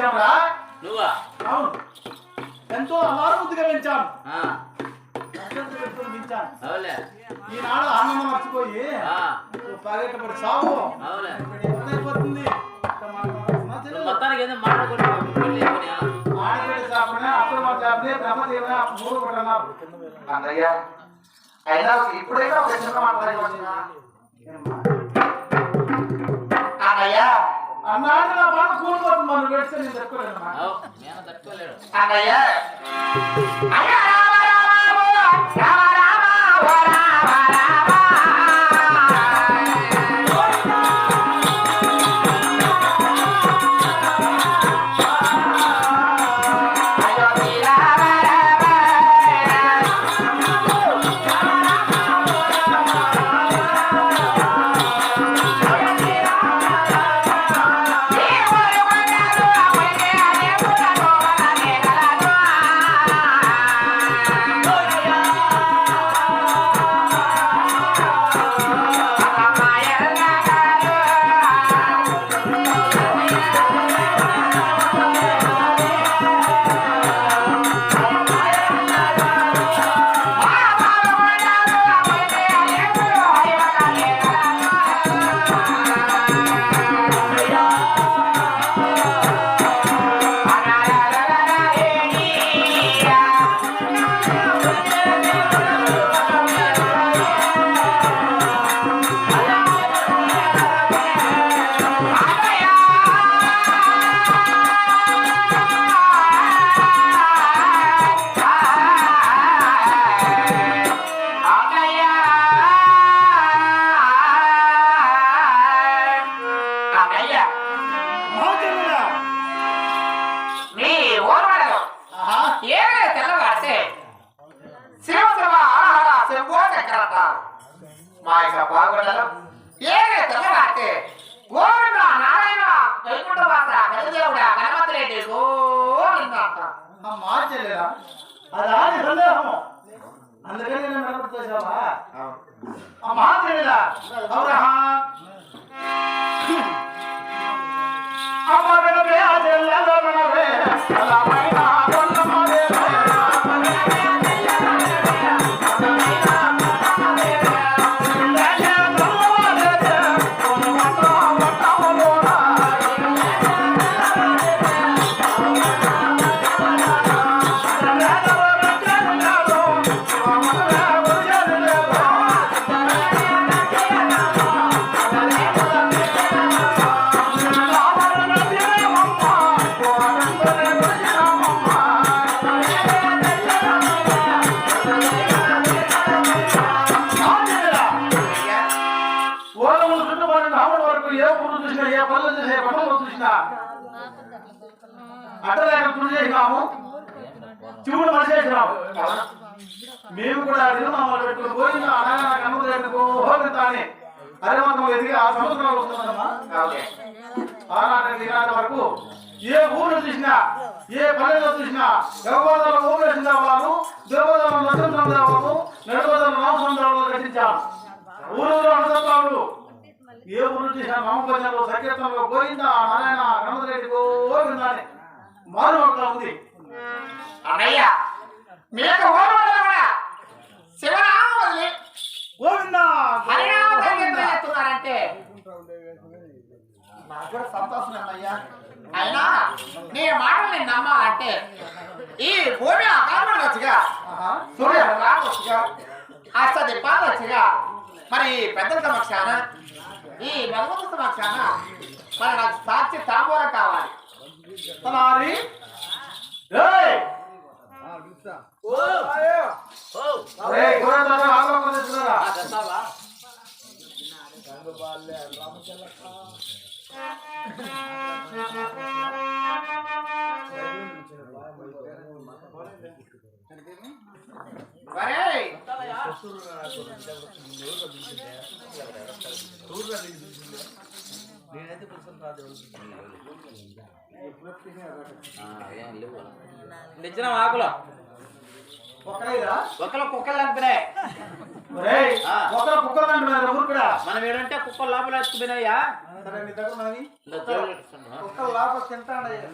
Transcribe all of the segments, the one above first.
చేశాంరా నువ్వా? అవును. ఎంతో అమారు ముద్దుగా పెంచాను. ఈనాడు ఆనందం మర్చిపోయి ఇప్పుడు ఏమైపోతుంది నువ్వు మొత్తానికి ఏందో మాట్లాడుకుంటే పెళ్ళి అయిపోయినా? ఆడపిల్ల సాపనే అప్పుడు జాబే బ్రహ్మదేవుని మూడు పడన్నారు అన్నయ్య అయినా ఇప్పుడైనా ఒక చిన్న అన్నయ్య అన్నాడు నా బాగా కూలిపోతుంది మనం పెడితే నేను తట్టుకోలేడు అన్నయ్య. మా యొక్క బాగుండలు ఏమే తెల్లవారితే గోవింద నారాయణ వైకుంఠవాస గజదేవుడ గణపతి రెడ్డి గోవింద ఆ మార్చలేదా అది ఆది సందేహము అందుకని నేను నిలబెట్టేసావా ఆ మహాజనుడా అవురా అమ్మ వినవే ఆ చెల్లెలు వినవే అలా పైన ఊరు చూసినా ఏ పనులు చూసినా ఏ పనులు చూసినా అడ్డలేక గురి చేసినాము శివుడు మనిషి మేము కూడా నిర్మాణాలు పెట్టుకుని పోయిన అనగా కన్నుకు హోగితాని ఎదిగి ఆ సంవత్సరాలు వస్తుందమ్మా ఆనాటి వరకు ఏ ఊరు చూసినా ఏ పల్లెలో చూసినా దేవగోదాల ఊరు వాళ్ళు దేవగోదాల నరసింహరావు నడుగోదాల రామచంద్రరావు కట్టించాం ఊరు అనుసంధానులు ఏ ఊరు చూసినా రామభజనలో సంకీర్తనలో గోవింద నారాయణ గణపతిరెడ్డి గోవింద అని మారు ఒకటి ఉంది. అన్నయ్య మీకు శివరామ వదిలి గోవింద చేస్తున్నారంటే. నాకు కూడా సంతోషం అయ్యా అయినా నీ మాటలు నేను నమ్మాలంటే ఈ భూమి ఆకారం వచ్చిగా సూర్య రావచ్చుగా అసలు పాలొచ్చుగా మరి పెద్దల సమక్షాన ఈ భగవంతు సమక్షాన మరి నాకు సాక్షి తాంబూలం కావాలి. తలారి ఏయ్! ఓ, ఏయ్ గోవింద ఆగమన ఆకులు. కుక్కలు అంటున్నాయి ఒకరు కుక్కలు అంటున్నారు కూడా మనం ఏడంటే కుక్కలు లోపల వేసుకుపోయినాయా సరే కుక్కలు లోపల తింటాడయ్యా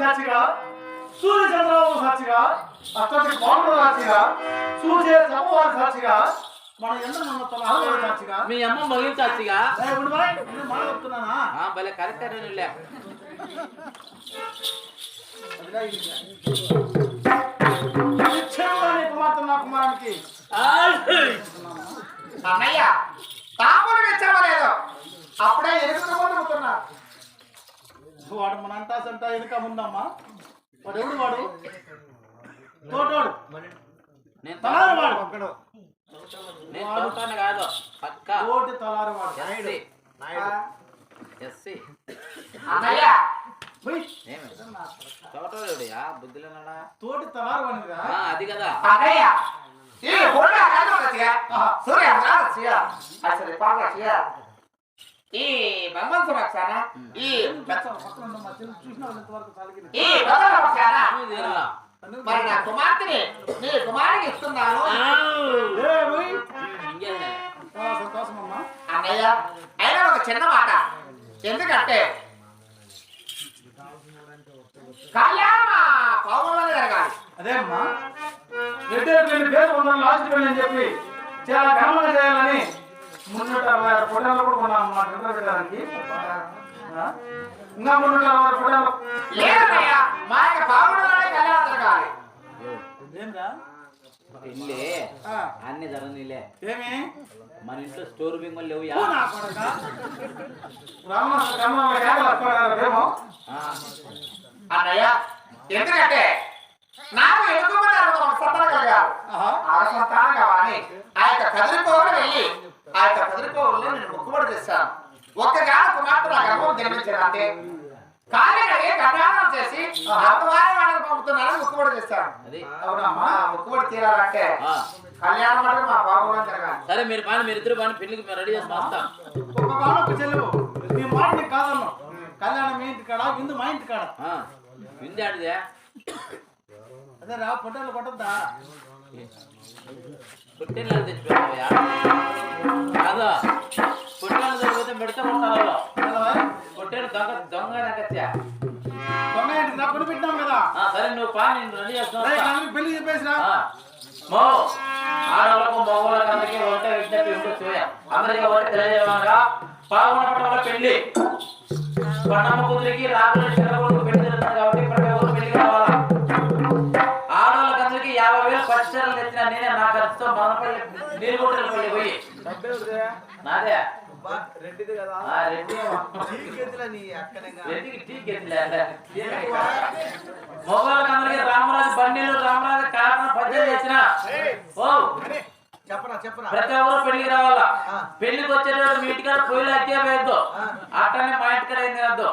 సాక్షిగా సూర్య చంద్రబాబు సాక్షిగా అష్టమి పౌరుల సాక్షిగా సూర్య చమ్మవారి సాక్షిగా మన ఎంత మన సాక్షిగా. మీ అమ్మ మగిలించచ్చుగా ఏయ్, ఉండు మరి, నేను మాట చెప్తున్నానా? ఆ, భలే కరెక్ట్ లే అదిగా ఇది. నిశ్చయంగా నీ కుమార్తె నా కుమారునికి. అన్నయ్య సంట వెనుక ముందమ్మా. వాడు ఎవడు వాడు? తోటోడు. నేను తలారు వాడు నేను తోటాను కాదు పక్క. తోటి తలారు వాడు ఎస్సీ ఎస్సీ. అన్నయ్య. తోటోడుయా తోటి తలారు అది కదా. అన్నయ్య. ఈ సూర్య అసలు ఈ బ్రహ్మం సమక్షాన ఈ ఈ ఇది ఏలా? మరి నా కుమార్తెని నీ కుమారుడికి ఇస్తున్నాను. అన్నయ్య అయినా ఒక చిన్న మాట. ఎందుకంటే కళ్యాణం పౌర్ణమి జరగాలి. అదే అమ్మా రెడ్డి పేరు లాస్ట్ పెళ్ళి అని చెప్పి చాలా ఘనంగా చేయాలని ఇంకా మా యొక్క కళ్యాణం అన్ని జరగనీలే. ఏమి? మన ఇంట్లో స్టోర్ బింగోలు లేవు అన్నయ్య ఎందుకంటే నాకు. ఆ సంతానం కావాలి. ఆ యొక్క కదిరిపోవడం వెళ్ళి ఆ యొక్క కదిరిపోవడంలో నేను ముక్కుబడి చేశాను. ఒక్కగాను కుమార్తె నా గర్భం జన్మించానంటే కార్యకడిగి కళ్యాణం చేసి అత్తవారి వాళ్ళని పంపుతున్నానని ముక్కుబడి అది. అవునమ్మా ముక్కుబడి తీరాలంటే కళ్యాణం అంటే మా బాబు జరగాలి సరే మీరు పని మీరు ఇద్దరు పని పెళ్ళికి మేము రెడీ చేసి వస్తాం. ఒక బాణకు చెల్లెవు నీ మాట నీకు కాదన్నావు కళ్యాణం మీ ఇంటి కాడ విందు మా ఇంటి కాడ. విందే ఆడిదే. అదే రా ఫోటోలు కొట్టద్దా? పుట్టిన తెచ్చిపోయావయ్యా కాదు? పుట్టిన జరిగితే మెడత దొంగ దొంగ నాకచ్చా దొంగ కొని పెట్టినాం కదా సరే నువ్వు పా నేను రెడీ పెళ్ళి మో ఆడవాళ్ళకు మగవాళ్ళకి అందరికీ ఒకటే విజ్ఞప్తి ఉంటుంది అందరికీ ఒకటి తెలియజేయమనగా పాల్గొనడం పెళ్ళి పన్నమ్మ కూతురికి రాగుల చిన్నకొడుకు పెళ్ళి జరుగుతుంది కాబట్టి ప్రతి ఒక్కరు పెళ్ళికి రావాలా ఆడవాళ్ళకి యాభై వేలు పచ్చళ్ళు తెచ్చిన నేనే నా ఖర్చుతో మనపల్లి నీరు కొట్టలు పెళ్ళి పోయి. నాదే? రెడ్డిది కదా. ఆ రెడ్డి. రెడ్డికి టీ గెతిలే మగవాళ్ళకి అందరికీ రామరాజు బండిలు రామరాజు కారణం పద్దెనిమిది తెచ్చిన. ఓ చెప్పరా చెప్పరా. ప్రతి ఒక్కరు పెళ్ళికి రావాలా? పెళ్ళికి వచ్చేటప్పుడు మీ ఇంటికాడ పొయ్యిలు అత్తే వేయద్దు అట్టనే మా ఇంటికాడ ఏం తినద్దు?